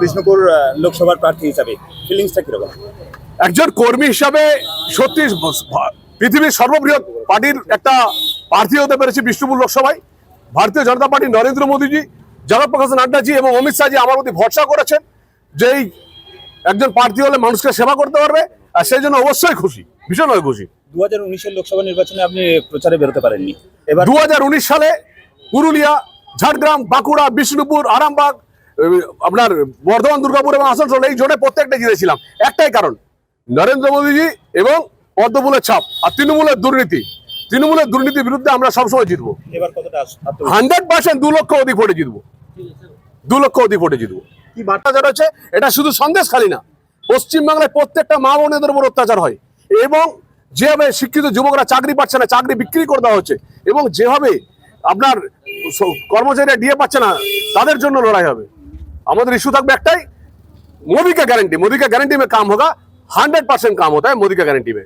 বিষ্ণুপুর লোকসভার প্রার্থী হিসাবে। ফিলিংসটা কীরকম? একজন কর্মী হিসাবে সত্যি পৃথিবীর সর্ববৃহৎ পার্টির একটা প্রার্থী হতে পেরেছি বিষ্ণুপুর লোকসভায়। ভারতীয় জনতা পার্টি নরেন্দ্র মোদীজি জগৎপ্রকাশ নাড্ডাজি এবং অমিত শাহজি আমার প্রতি ভরসা করেছেন যে এই একজন প্রার্থী হলে মানুষকে সেবা করতে পারবে আর সেই জন্য অবশ্যই খুশি ভীষণভাবে খুশি। দু হাজার উনিশের লোকসভা নির্বাচনে আপনি প্রচারে বেরোতে পারেননি। এবার দু হাজার উনিশ সালে পুরুলিয়া ঝাড়গ্রাম বাঁকুড়া বিষ্ণুপুর আরামবাগ আপনার বর্ধমান দুর্গাপুর এবং আসানসোল এই জোনে প্রত্যেকটা জিতেছিলাম একটাই কারণ নরেন্দ্র মোদীজি এবং পদ্মফুলের ছাপ আর তৃণমূলের দুর্নীতি। তৃণমূলের দুর্নীতির বিরুদ্ধে আমরা সবসময় জিতবো? হান্ড্রেড পার্সেন্ট দু লক্ষ অধিক ভোটে জিতবো। দু লক্ষ অধিক ভোটে জিতবো। কি বার্তা হচ্ছে এটা শুধু সন্দেশ খালি না পশ্চিমবাংলায় প্রত্যেকটা মা বোনেদের উপর অত্যাচার হয় এবং যেভাবে শিক্ষিত যুবকরা চাকরি পাচ্ছে না চাকরি বিক্রি করে দেওয়া হচ্ছে এবং যেভাবে আপনার কর্মচারীরা ডিএ পাচ্ছে না তাদের জন্য লড়াই হবে। আমাদের ইস্যু থাকবে একটাই मोदी का गारंटी मोदी का गारंटी में काम होगा हंड्रेड परसेंट काम होता है मोदी का गारंटी में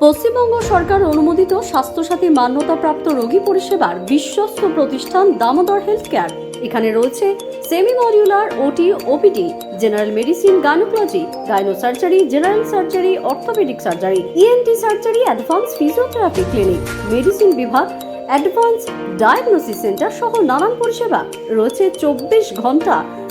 পশ্চিমবঙ্গ সরকার অনুমোদিত স্বাস্থ্যসাথী মান্যতাপ্রাপ্ত রোগী পরিষেবার বিশ্বস্ত প্রতিষ্ঠান দামোদর হেলথ কেয়ার এখানে রয়েছে semi modular OT OPD general medicine gynaecology gyno surgery general surgery orthopaedic surgery ENT surgery advance physiotherapy clinic medicine বিভাগ অ্যাডভান্স ডায়াগনোসিস সেন্টার সহ নানান পরিষেবা রয়েছে চব্বিশ ঘন্টা